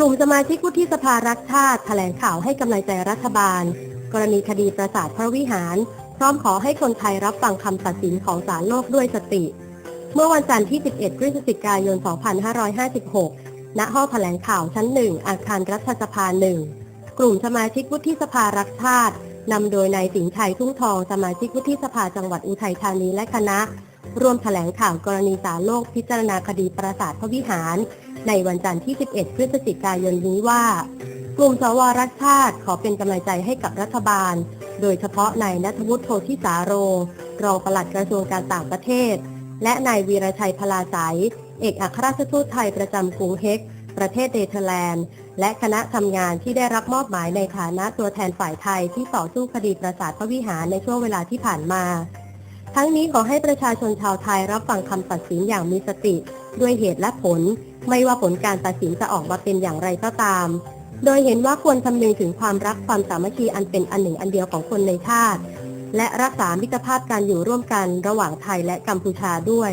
กลุ่มสมาชิกวุฒิสภารักชาติแถลงข่าวให้กำลังใจรัฐบาล กรณีคดีประสาทพระวิหาร พร้อมขอให้คนไทยรับฟังคำตัดสินของศาลโลกด้วยสติ เมื่อวันจันทร์ที่ 11 พฤศจิกายน 2556 ณ ห้องแถลงข่าวชั้นหนึ่งอาคารรัฐสภาหนึ่ง กลุ่มสมาชิกวุฒิสภารักชาตินำโดยนายสิงห์ชัยทุ่งทองสมาชิกวุฒิสภาจังหวัดอุทัยธานีและคณะ ร่วมแถลงข่าวกรณีศาลโลกพิจารณาคดีปราสาทพระวิหาร ในวันจันทร์ที่ 11 พฤศจิกายนนี้ว่า กลุ่มสวรักชาติขอเป็นกำลังใจให้กับรัฐบาล โดยเฉพาะนายนัทวุฒิโพธิสาโรรองปลัดกระทรวงการต่างประเทศ และนายวีรชัยพลาสายเอกอัครราชทูตไทยประจำกรุงเฮกประเทศเนเธอร์แลนด์ และคณะทำงานที่ได้รับมอบหมายในฐานะตัวแทนฝ่ายไทยที่ต่อสู้คดีปราสาทพระวิหารในช่วงเวลาที่ผ่านมา ทั้งนี้ขอให้ประชาชนชาวไทยรับฟังคำตัดสินอย่างมีสติ ด้วยเหตุและผล ไม่ว่าผลการตัดสินจะออกมาเป็นอย่างไรก็ตาม โดยเห็นว่าควรคำนึงถึงความรักความสามัคคีอันเป็นอันหนึ่งอันเดียวของคนในชาติ และรักษามิตรภาพการอยู่ร่วมกันระหว่างไทยและกัมพูชาด้วย